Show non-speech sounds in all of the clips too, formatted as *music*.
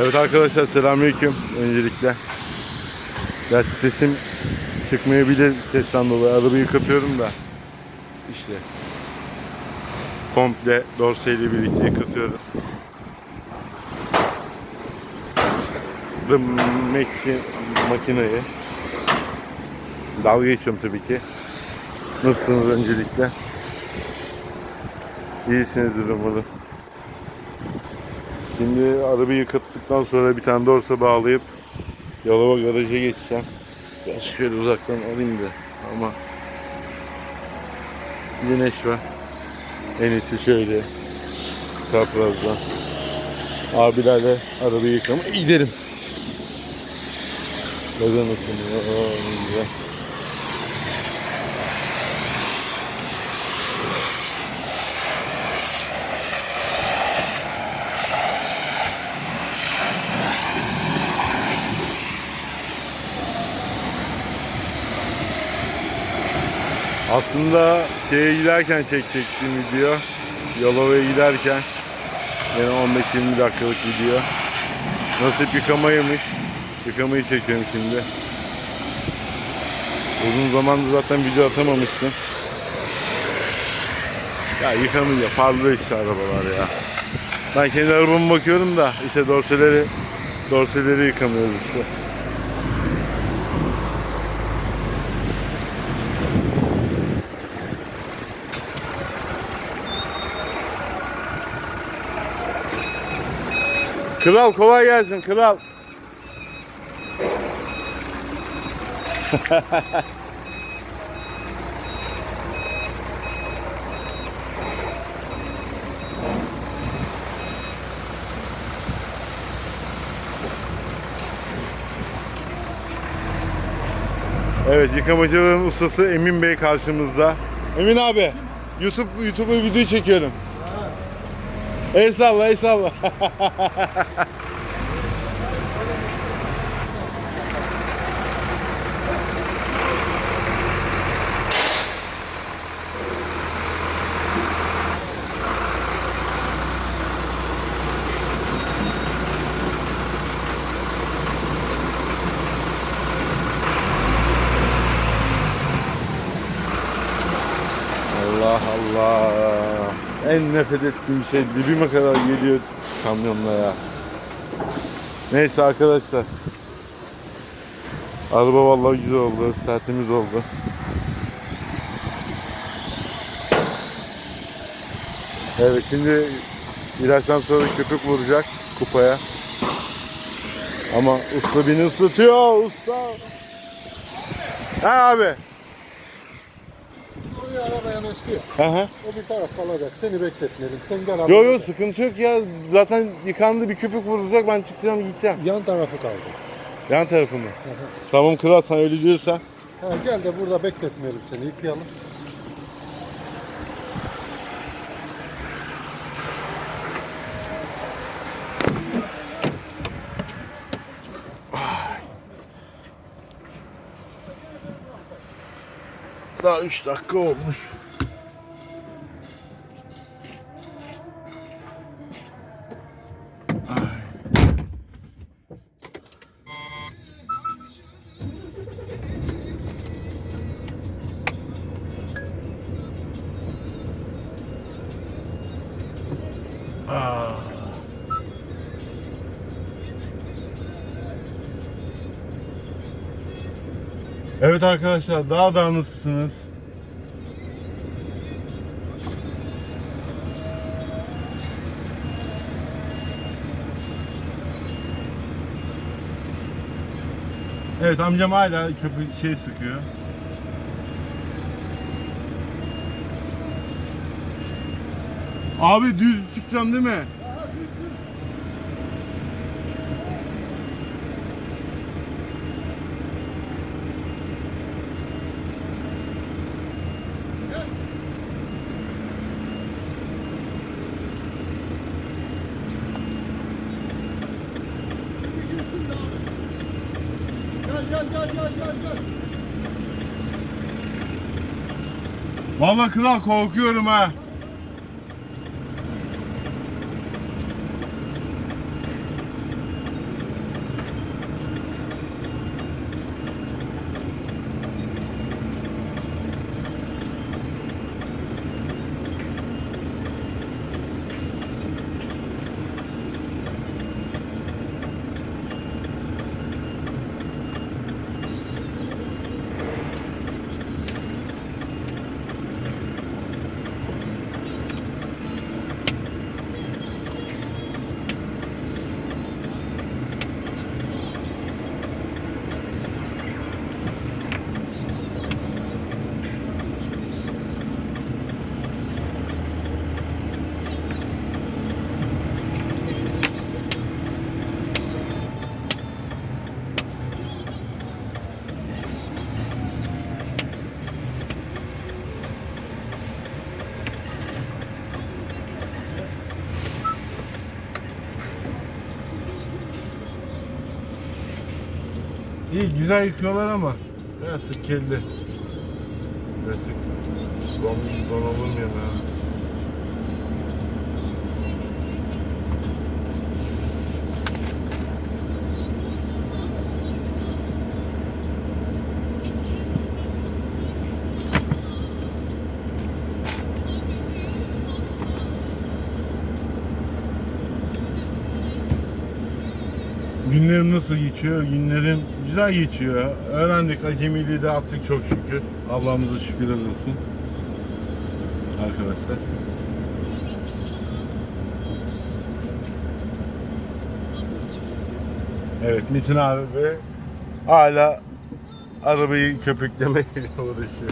Evet arkadaşlar selamünaleyküm öncelikle. Ya sesim çıkmayabilir sesten dolayı. Arabayı yıkatıyorum da. İşte. Komple dorseyle birlikte yıkatıyorum. The Mekki makineyi. Dalga geçiyorum tabii ki. Nasılsınız öncelikle? İyisinizdir umarım. Şimdi arabayı yıkattıktan sonra bir tane dorsa bağlayıp Yalova garaja geçeceğim. Biraz şöyle uzaktan alayım da ama güneş var. En iyisi şöyle çaprazdan. Abilerle arabayı yıkama gidelim. Isınıyor. Aa, güzel. Aslında şeye giderken çekecektim video. Yalova'ya giderken. Yine 15-20 dakikalık video. Nasip yıkamaymış. Yıkamayı çekiyorum şimdi. Uzun zamandır zaten video atamamıştım. Ya yıkamayınca parlıyor işte arabalar ya. Ben kendi arabama bakıyorum da işte dorseleri dorseleri yıkamıyoruz işte. Kral kolay gelsin kral. Evet yıkamacılığın ustası Emin Bey karşımızda. Emin abi YouTube YouTube'a video çekiyorum. El salla el salla. *laughs* Allah Allah. En nefret ettiğim şey dibime kadar geliyor kamyonla ya. Neyse arkadaşlar. Araba vallahi güzel oldu. Tertemiz oldu. Evet şimdi ilaçtan sonra köpük vuracak kupaya. Ama usta beni ıslatıyor usta. Ha abi. Araba yanaştı hı. O bir taraf kalacak. Seni bekletmeyelim. Sen gel Yok yok sıkıntı yok ya. Zaten yıkandı bir köpük vuracak ben çıkacağım gideceğim. Yan tarafı kaldı. Yan tarafı mı? Hı. Tamam kral sen öyle diyorsan. Ha, gel de burada bekletmeyelim seni. Yıkayalım. Daha 3 dakika olmuş. Evet arkadaşlar daha da nasılsınız? Evet amcam hala köpük şey sıkıyor. Abi düz çıkacağım değil mi? Gel gel gel gel gel gel. Vallahi kral korkuyorum ha. İyi güzel yıkıyorlar ama biraz sık kirli. Biraz sık don, donalım ya. Günlerim nasıl geçiyor? Günlerim güzel geçiyor. Öğrendik acemiliği de attık çok şükür. Allah'ımıza şükürler olsun. Arkadaşlar. Evet Metin abi hala arabayı köpüklemeye *laughs* uğraşıyor.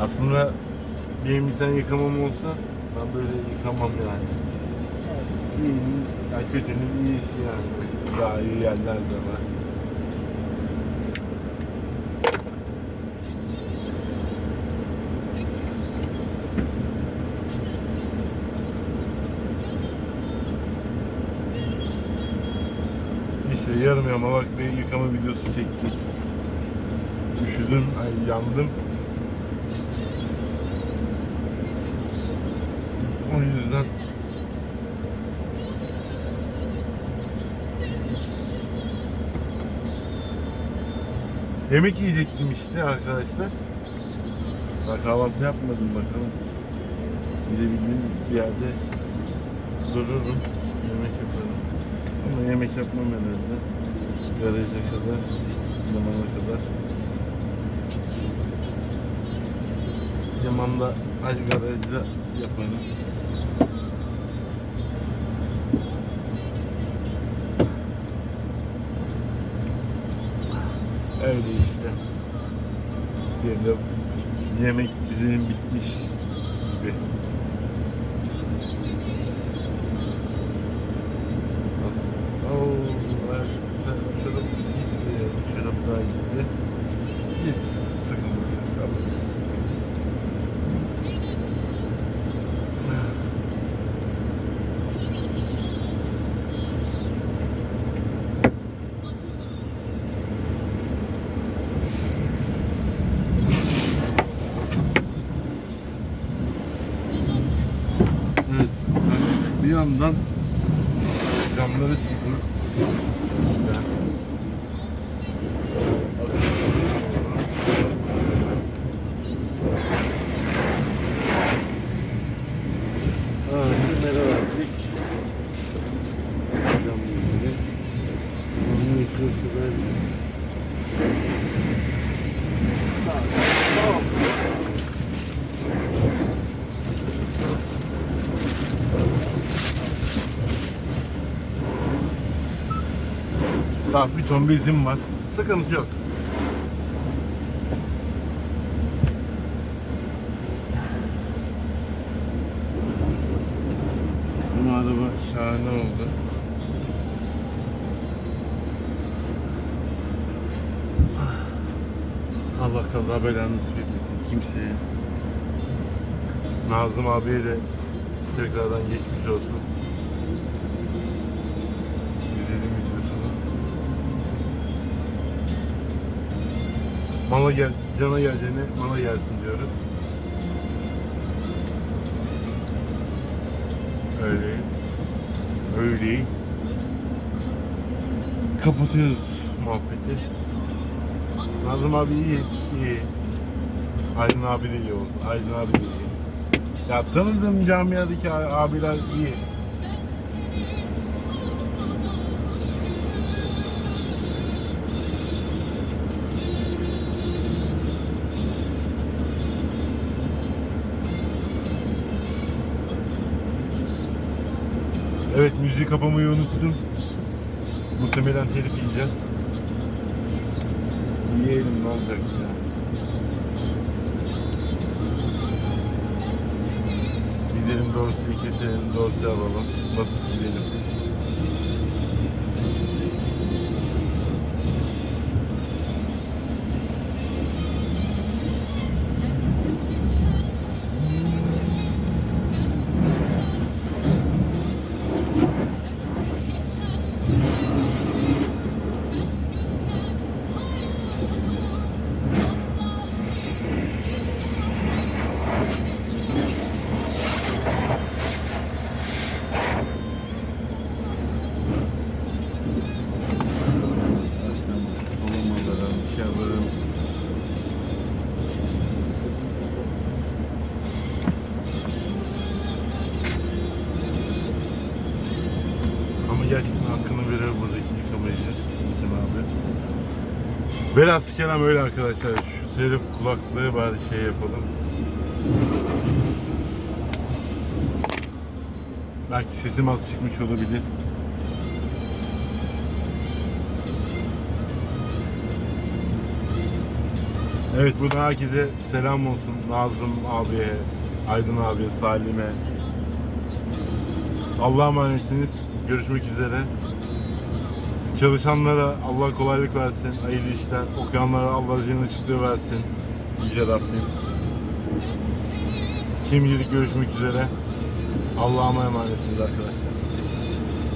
Aslında benim bir tane yıkamam olsa ben böyle yıkamam yani. İyinin, yani kötünün iyisi yani. Daha iyi yerler de var. İşte yarım yamalak bir yıkama videosu çektik. Üşüdüm, ay yandım. O yüzden Yemek yiyecektim işte arkadaşlar. Daha kahvaltı yapmadım bakalım. Gidebildiğim bir yerde dururum. Yemek yaparım. Ama yemek yapmam herhalde. Garaja kadar, zamana kadar. Yaman'da aç garajda yaparım. Yemek bizim bitmiş gibi. Oo, var. Şurup gitti. Şurup daha gitti. Git. Sıkıntı yok. Alırız. Evet. ben Bir yandan camları sildim. İşte. Daha bir ton bezim var. Sıkıntı yok. Bu araba şahane oldu. Allah kaza belanı nasip kimseye. Nazım abiye de tekrardan geçmiş olsun. Mala gel, cana geleceğine mala gelsin diyoruz. Öyle. Öyle. Kapatıyoruz muhabbeti. Nazım abi iyi, iyi. Aydın abi de iyi oldu. Aydın abi de iyi. Ya tanıdığım camiadaki abiler iyi. Evet müziği kapamayı unuttum. Muhtemelen telif yiyeceğiz. Yiyelim ne olacak ya. Gidelim dorsuyu keselim, dorsu alalım. Basıp gidelim. gerçekten hakkını verir burada ikinci kamerayı. Metin abi. Biraz kelam öyle arkadaşlar. Şu telif kulaklığı bari şey yapalım. Belki sesim az çıkmış olabilir. Evet buradan herkese selam olsun. Nazım abiye, Aydın abiye, Salim'e. Allah'a emanetsiniz. Görüşmek üzere. Çalışanlara Allah kolaylık versin. Hayırlı işler. Okuyanlara Allah zihin açıklığı versin. Yüce Rabbim. Şimdilik görüşmek üzere. Allah'a emanetsiniz arkadaşlar.